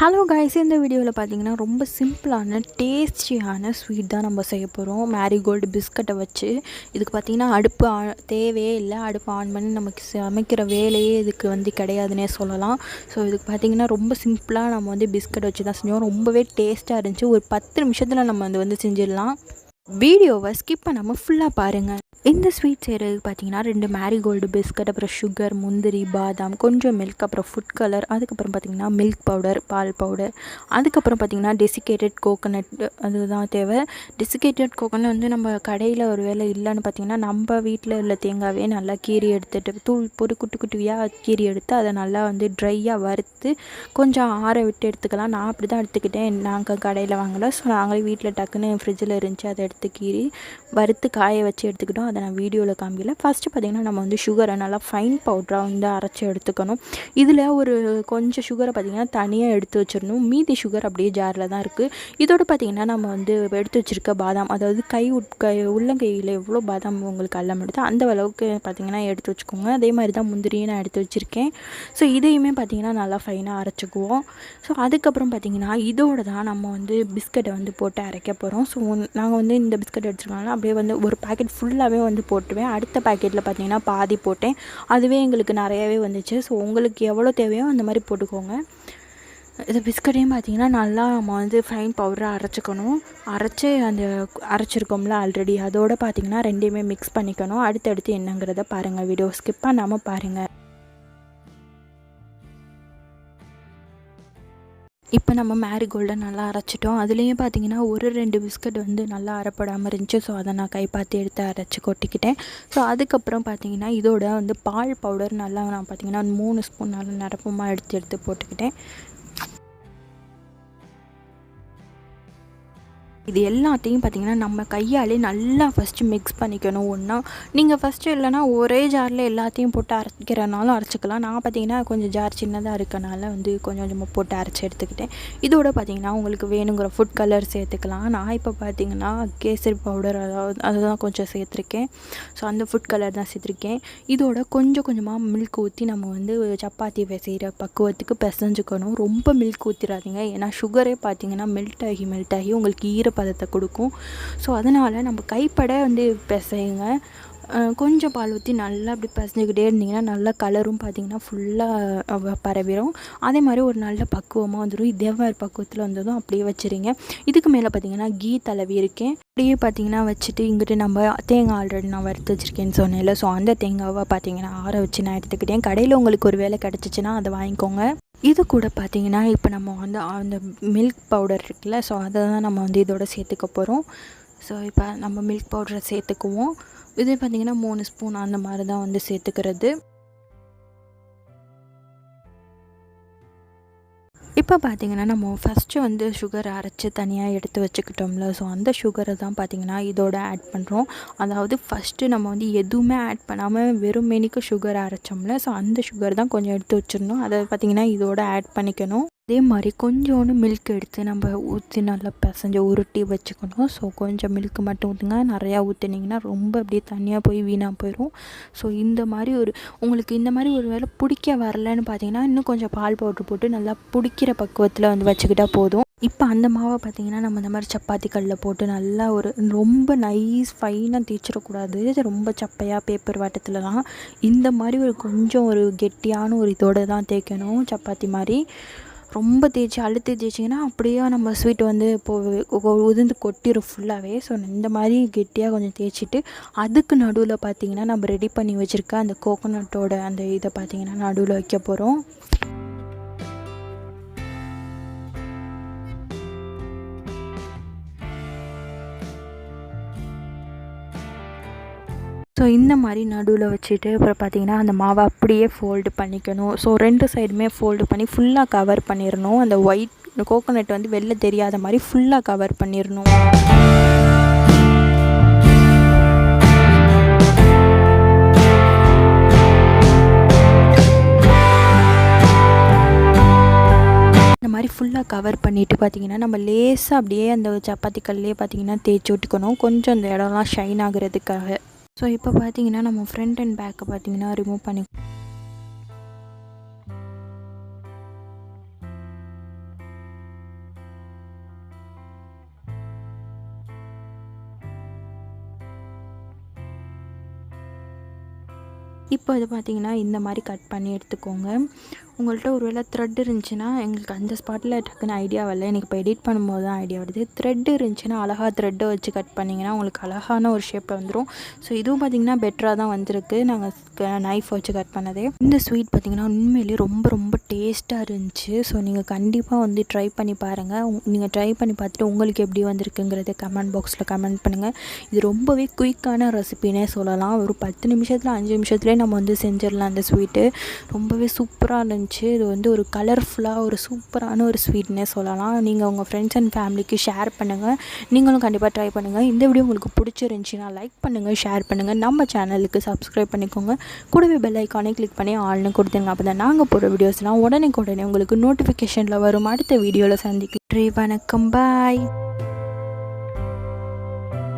Hello guys இந்த வீடியோவில் பார்த்தீங்கன்னா ரொம்ப சிம்பிளான டேஸ்டியான ஸ்வீட் தான் நம்ம செய்ய போகிறோம் மேரிகோல்டு பிஸ்கட்டை வச்சு. இதுக்கு பார்த்தீங்கன்னா அடுப்பு ஆ- தேவையே இல்லை. அடுப்பு ஆன் பண்ணி நமக்கு சமைக்கிற வேலையே இதுக்கு வந்து கிடையாதுன்னே சொல்லலாம். ஸோ இதுக்கு பார்த்தீங்கன்னா ரொம்ப சிம்பிளாக நம்ம வந்து பிஸ்கட் வச்சு தான் செஞ்சோம். ரொம்பவே டேஸ்ட்டாக இருந்துச்சு. ஒரு பத்து நிமிஷத்தில் நம்ம வந்து வந்து செஞ்சிடலாம். வீடியோவை ஸ்கிப் பண்ணாமல் ஃபுல்லாக பாருங்கள் இந்த ஸ்வீட் செய்கிறதுக்கு பார்த்தீங்கன்னா ரெண்டு மேரிகோல்டு பிஸ்கட் அப்புறம் சுகர் முந்திரி பாதாம் கொஞ்சம் மில்க் அப்புறம் ஃபுட் கலர் அதுக்கப்புறம் பார்த்தீங்கன்னா மில்க் பவுடர் பால் பவுடர் அதுக்கப்புறம் பார்த்திங்கன்னா டெசிகேட்டட் கோகோனட் அதுதான் தேவை. டெசிகேட்டட் கோகோனட் வந்து நம்ம கடையில் ஒரு வேலை இல்லைன்னு பார்த்தீங்கன்னா நம்ம வீட்டில் உள்ள தேங்காவே நல்லா கீறி எடுத்துட்டு தூள் பொறு குட்டி குட்டியாக கீறி எடுத்து அதை நல்லா வந்து ட்ரையாக வறுத்து கொஞ்சம் ஆற விட்டு எடுத்துக்கலாம். நான் அப்படி தான் எடுத்துக்கிட்டேன். நாங்கள் கடையில் வாங்கலை. ஸோ நாங்களே வீட்டில் டக்குன்னு ஃப்ரிட்ஜில் இருந்துச்சு அதை எடுத்து கீறி வறுத்து காய வச்சு எடுத்துக்கிட்டோம். அதை நான் வீடியோவில் காமிக்கல. ஃபஸ்ட்டு பார்த்திங்கன்னா நம்ம வந்து சுகரை நல்லா ஃபைன் பவுடராக வந்து அரைச்சி எடுத்துக்கணும். இதில் ஒரு கொஞ்சம் சுகரை பார்த்திங்கன்னா தனியாக எடுத்து வச்சிடணும். மீதி சுகர் அப்படியே ஜாரில் தான் இருக்குது இதோடு பார்த்திங்கன்னா நம்ம வந்து எடுத்து வச்சுருக்க பாதாம் அதாவது கை உட் கை உள்ளங்கையில் எவ்வளோ பாதாம் உங்களுக்கு அல்ல எடுத்தோ அந்த அளவுக்கு பார்த்திங்கன்னா எடுத்து வச்சுக்கோங்க. அதே மாதிரி தான் முந்திரியும் நான் எடுத்து வச்சுருக்கேன். ஸோ இதையுமே பார்த்திங்கன்னா நல்லா ஃபைனாக அரைச்சிக்குவோம். ஸோ அதுக்கப்புறம் பார்த்திங்கன்னா இதோட தான் நம்ம வந்து பிஸ்கட்டை வந்து போட்டு அரைக்க போகிறோம் ஸோ நாங்கள் வந்து இந்த பிஸ்கட் எடுத்துருக்காங்களா அப்படியே வந்து ஒரு பாக்கெட் ஃபுல்லாகவே வந்து போட்டுவேன் அடுத்த பாக்கெட்டில் பார்த்தீங்கன்னா பாதி போட்டேன். அதுவே எங்களுக்கு நிறையாவே வந்துச்சு. ஸோ உங்களுக்கு எவ்வளோ தேவையோ அந்த மாதிரி போட்டுக்கோங்க. இது பிஸ்கட்டையும் பார்த்தீங்கன்னா நல்லா நம்ம வந்து ஃபைன் பவுடராக அரைச்சிக்கணும். அரைச்சி அந்த அரைச்சிருக்கோம்ல ஆல்ரெடி அதோட பார்த்தீங்கன்னா ரெண்டையுமே மிக்ஸ் பண்ணிக்கணும். அடுத்தடுத்து என்னங்கிறத பாருங்கள் வீடியோ ஸ்கிப் பண்ணாமல் பாருங்கள் இப்போ நம்ம மேரிகோல்டை நல்லா அரைச்சிட்டோம். அதுலேயும் பார்த்தீங்கன்னா ஒரு ரெண்டு பிஸ்கட் வந்து நல்லா அரைப்படாமல் இருந்துச்சு. ஸோ அதை நான் கை பார்த்து எடுத்து அரைச்சி கொட்டிக்கிட்டேன். ஸோ அதுக்கப்புறம் பார்த்தீங்கன்னா இதோட வந்து பால் பவுடர் நல்லா நான் பார்த்தீங்கன்னா மூணு ஸ்பூன் நல்லா நிரப்பமாக எடுத்து எடுத்து போட்டுக்கிட்டேன். இது எல்லாத்தையும் பார்த்தீங்கன்னா நம்ம கையாலே நல்லா ஃபஸ்ட்டு மிக்ஸ் பண்ணிக்கணும். ஒன்றா நீங்கள் ஃபஸ்ட்டு இல்லைனா ஒரே ஜாரில் எல்லாத்தையும் போட்டு அரைக்கிறனாலும் அரைச்சிக்கலாம். நான் பார்த்தீங்கன்னா கொஞ்சம் ஜார் சின்னதாக இருக்கனால வந்து கொஞ்சம் கொஞ்சமாக போட்டு அரைச்சி எடுத்துக்கிட்டேன். இதோட பார்த்தீங்கன்னா உங்களுக்கு வேணுங்கிற ஃபுட் கலர் சேர்த்துக்கலாம். நான் இப்போ பார்த்தீங்கன்னா கேசரி பவுடர் அதாவது அதுதான் கொஞ்சம் சேர்த்துருக்கேன். ஸோ அந்த ஃபுட் கலர் தான் சேர்த்துருக்கேன். இதோட கொஞ்சம் கொஞ்சமாக மில்க் ஊற்றி நம்ம வந்து சப்பாத்தி செய்கிற பக்குவத்துக்கு பிசைஞ்சுக்கணும். ரொம்ப மில்க் ஊற்றிடாதீங்க ஏன்னா சுகரே பார்த்தீங்கன்னா மெல்ட் ஆகி மெல்ட் ஆகி உங்களுக்கு ஈரப்ப பதத்தை கொடுக்கும். ஸோ அதனால் நம்ம கைப்பட வந்து பிசையுங்க. கொஞ்சம் பால் ஊற்றி நல்லா அப்படி பசஞ்சிக்கிட்டே இருந்தீங்கன்னா நல்லா கலரும் பார்த்தீங்கன்னா ஃபுல்லாக பரவிடும் அதே மாதிரி ஒரு நல்ல பக்குவமாக வந்துடும் இதே மாதிரி பக்குவத்தில் வந்ததும் அப்படியே வச்சுருங்க. இதுக்கு மேலே பார்த்தீங்கன்னா கீ தலைவி இருக்கேன். அப்படியே பார்த்தீங்கன்னா வச்சுட்டு இங்கிட்டு நம்ம தேங்காய் ஆல்ரெடி நான் வறுத்து வச்சுருக்கேன்னு சொன்னேன்ல. ஸோ அந்த தேங்காவை பார்த்தீங்கன்னா ஆற வச்சு நான் எடுத்துக்கிட்டேன். கடையில் உங்களுக்கு ஒரு வேலை கிடச்சிச்சின்னா அதை வாங்கிக்கோங்க. இது கூட பார்த்திங்கன்னா இப்போ நம்ம வந்து அந்த மில்க் பவுடர் இருக்குல்ல ஸோ அதை தான் நம்ம வந்து இதோட சேர்த்துக்க போகிறோம் ஸோ இப்போ நம்ம மில்க் பவுடரை சேர்த்துக்குவோம். இது பார்த்திங்கன்னா மூணு ஸ்பூன் அந்த மாதிரி தான் வந்து சேர்த்துக்கிறது. இப்போ பார்த்தீங்கன்னா நம்ம ஃபஸ்ட்டு வந்து சுகர் அரைச்சி தனியாக எடுத்து வச்சுக்கிட்டோம்ல. ஸோ அந்த சுகரை தான் பார்த்தீங்கன்னா இதோட ஆட் பண்ணுறோம் அதாவது ஃபஸ்ட்டு நம்ம வந்து எதுவுமே ஆட் பண்ணாமல் வெறும் மெனிக்கு சுகர் அரைச்சோம்ல. ஸோ அந்த சுகர் தான் கொஞ்சம் எடுத்து வச்சிடணும். அதை பார்த்தீங்கன்னா இதோட ஆட் பண்ணிக்கணும். அதே மாதிரி கொஞ்சோண்டு மில்க் எடுத்து நம்ம ஊற்றி நல்லா பிசைஞ்சு உருட்டி வச்சுக்கணும். ஸோ கொஞ்சம் மில்க் மட்டும் ஊற்றுங்க நிறையா ஊற்றுனீங்கன்னா ரொம்ப அப்படியே தனியாக போய் வீணாக போயிடும் ஸோ இந்த மாதிரி ஒரு உங்களுக்கு இந்த மாதிரி ஒரு வேளை பிடிக்க வரலன்னு பார்த்தீங்கன்னா இன்னும் கொஞ்சம் பால் பவுட்ரு போட்டு நல்லா பிடிக்கிற பக்குவத்தில் வந்து வச்சுக்கிட்டால் போதும். இப்போ அந்த மாவை பார்த்தீங்கன்னா நம்ம இந்த மாதிரி சப்பாத்தி கல்லில் போட்டு நல்லா ஒரு ரொம்ப நைஸ் ஃபைனாக தேய்ச்சிடக்கூடாது. ரொம்ப சப்பையாக பேப்பர் வாட்டத்துலலாம். இந்த மாதிரி ஒரு கொஞ்சம் ஒரு கெட்டியான ஒரு இதோடு தான் தேய்க்கணும் சப்பாத்தி மாதிரி ரொம்ப தேய்ச்சி அழுத்தி தேய்ச்சிங்கன்னா அப்படியே நம்ம ஸ்வீட் வந்து இப்போ உதிர்ந்து கொட்டிடும் ஃபுல்லாகவே ஸோ இந்த மாதிரி கெட்டியாக கொஞ்சம் தேய்ச்சிட்டு அதுக்கு நடுவில் பார்த்தீங்கன்னா நம்ம ரெடி பண்ணி வச்சுருக்க அந்த கோகோனட்டோட அந்த இதை பார்த்திங்கன்னா நடுவில் வைக்க போகிறோம் ஸோ இந்த மாதிரி நடுவில் வச்சுட்டு அப்புறம் பார்த்தீங்கன்னா அந்த மாவை அப்படியே ஃபோல்டு பண்ணிக்கணும். ஸோ ரெண்டு சைடுமே ஃபோல்டு பண்ணி ஃபுல்லாக கவர் பண்ணிடணும் அந்த ஒயிட் கோகோனட் வந்து வெளில தெரியாத மாதிரி ஃபுல்லாக கவர் பண்ணிடணும் இந்த மாதிரி ஃபுல்லாக கவர் பண்ணிவிட்டு பார்த்திங்கன்னா நம்ம லேசாக அப்படியே அந்த சப்பாத்தி கல்லே பார்த்தீங்கன்னா தேய்ச்சி விட்டுக்கணும். கொஞ்சம் அந்த இடம்லாம் ஷைன் ஆகுறதுக்காக. ஸோ இப்போ பார்த்தீங்கன்னா நம்ம ஃப்ரண்ட் அண்ட் பேக்கை பார்த்தீங்கன்னா ரிமூவ் பண்ணி இப்போ இது பார்த்தீங்கன்னா இந்த மாதிரி கட் பண்ணி எடுத்துக்கோங்க. உங்கள்கிட்ட ஒரு வேளை த்ரெட் இருந்துச்சுன்னா எங்களுக்கு அந்த ஸ்பாட்டில் டக்குன்னு ஐடியா வரல. எனக்கு இப்போ எடிட் பண்ணும்போது தான் ஐடியா வருது. த்ரெட் இருந்துச்சுன்னா அழகாக த்ரெட்டை வச்சு கட் பண்ணிங்கன்னா உங்களுக்கு அழகான ஒரு ஷேப்பில் வந்துடும் ஸோ இதுவும் பார்த்திங்கன்னா பெட்டராக தான் வந்திருக்கு. நாங்கள் நைஃப் வச்சு கட் பண்ணதே. இந்த ஸ்வீட் பார்த்திங்கன்னா உண்மையிலேயே ரொம்ப ரொம்ப டேஸ்ட்டாக இருந்துச்சு. ஸோ நீங்கள் கண்டிப்பாக வந்து ட்ரை பண்ணி பாருங்கள் நீங்கள் ட்ரை பண்ணி பார்த்துட்டு உங்களுக்கு எப்படி வந்திருக்குங்கிறத கமெண்ட் பாக்ஸில் கமெண்ட் பண்ணுங்கள் இது ரொம்பவே குயிக்கான ரெசிபினே சொல்லலாம். ஒரு பத்து நிமிஷத்தில் அஞ்சு நிமிஷத்துலேயே நம்ம வந்து செஞ்சிடலாம் அந்த ஸ்வீட்டு ரொம்பவே சூப்பராக இருந்துச்சு. இது வந்து ஒரு கலர்ஃபுல்லாக ஒரு சூப்பரான ஒரு ஸ்வீட்னே சொல்லலாம். நீங்கள் உங்கள் ஃப்ரெண்ட்ஸ் அண்ட் ஃபேமிலிக்கு ஷேர் பண்ணுங்கள் நீங்களும் கண்டிப்பாக ட்ரை பண்ணுங்கள் இந்த வீடியோ உங்களுக்கு பிடிச்சிருந்துச்சின்னா லைக் பண்ணுங்கள் ஷேர் பண்ணுங்கள் நம்ம சேனலுக்கு சப்ஸ்கிரைப் பண்ணிக்கோங்க. கூடவே பெல் ஐக்கானே கிளிக் பண்ணி ஆள்னு கொடுத்துருங்க அப்போ தான் நாங்கள் போகிற வீடியோஸ்லாம் உடனே உடனே உங்களுக்கு நோட்டிஃபிகேஷனில் வரும். அடுத்த வீடியோவில் சந்திக்கிறேன் வணக்கம். பாய்